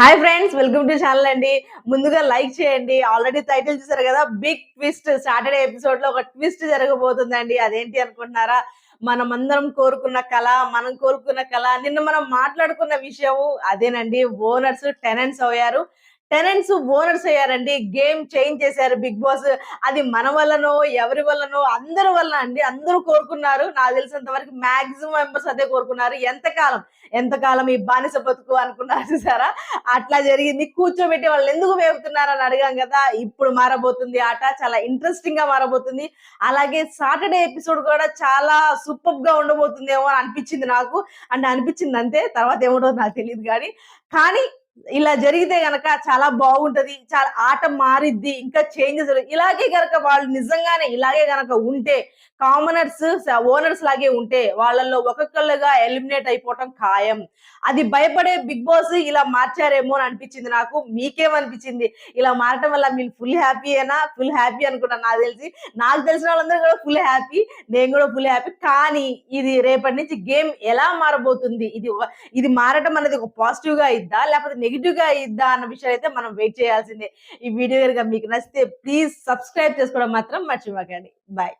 Hi friends welcome to channel అండి. ముందుగా like చేయండి. ఆల్రెడీ టైటిల్ చూసారు కదా బిగ్ ట్విస్ట్ సాటర్డే ఎపిసోడ్లో ఒక ట్విస్ట్ జరగబోతుందండి. అదేంటి అనుకుంటున్నారా? మనం అందరం కోరుకున్న కళ మనం కోరుకున్న కళ నిన్న మనం మాట్లాడుకున్న విషయం అదేనండి. ఓనర్స్ టెనెంట్స్ అయ్యారు. టెనెంట్స్ ఓనర్స్ అయ్యారండి. గేమ్ చేంజ్ చేశారు బిగ్ బాస్. అది మన వల్లనో ఎవరి వల్లనో అందరి వల్ల అండి. అందరూ కోరుకున్నారు. నాకు తెలిసినంత వరకు మాక్సిమం మెంబర్స్ అదే కోరుకున్నారు. ఎంతకాలం? ఎంతకాలం ఈ బానిస బతుకు అనుకున్నారు చూసారా? అట్లా జరిగింది. కూర్చోబెట్టి వాళ్ళు ఎందుకు వేపుతున్నారని అడిగాం కదా. ఇప్పుడు మారబోతుంది ఆట. చాలా ఇంట్రెస్టింగ్గా మారబోతుంది. అలాగే సాటర్డే ఎపిసోడ్ కూడా చాలా సూపర్గా ఉండబోతుందేమో అని అనిపించింది నాకు. అంటే అనిపించింది అంతే తర్వాత ఏముంటుందో నాకు తెలియదు కానీ కానీ ఇలా జరిగితే గనక చాలా బాగుంటది చాలా ఆట మారిద్ది ఇంకా చేంజెస్ ఇలాగే గనక వాళ్ళు నిజంగానే ఇలాగే గనక ఉంటే కామనర్స్ ఓనర్స్ లాగే ఉంటే వాళ్ళల్లో ఒక్కొక్కళ్ళుగా ఎలిమినేట్ అయిపోవటం ఖాయం. అది భయపడే బిగ్ బాస్ ఇలా మార్చారేమో అని అనిపించింది నాకు మీకేమనిపించింది? ఇలా మారటం వల్ల మీరు ఫుల్ హ్యాపీ అయినా ఫుల్ హ్యాపీ అనుకుంటా నాకు తెలిసి. నాకు తెలిసిన వాళ్ళందరూ కూడా ఫుల్ హ్యాపీ నేను కూడా ఫుల్ హ్యాపీ కానీ ఇది రేపటి నుంచి గేమ్ ఎలా మారబోతుంది? ఇది ఇది మారటం అనేది ఒక పాజిటివ్గా ఇద్దా లేకపోతే నెగిటివ్గా ఇద్దా అన్న విషయం అయితే మనం వెయిట్ చేయాల్సిందే. ఈ వీడియో కనుక మీకు నచ్చితే ప్లీజ్ సబ్స్క్రైబ్ చేసుకోవడం మాత్రం మర్చిపోకండి. బాయ్.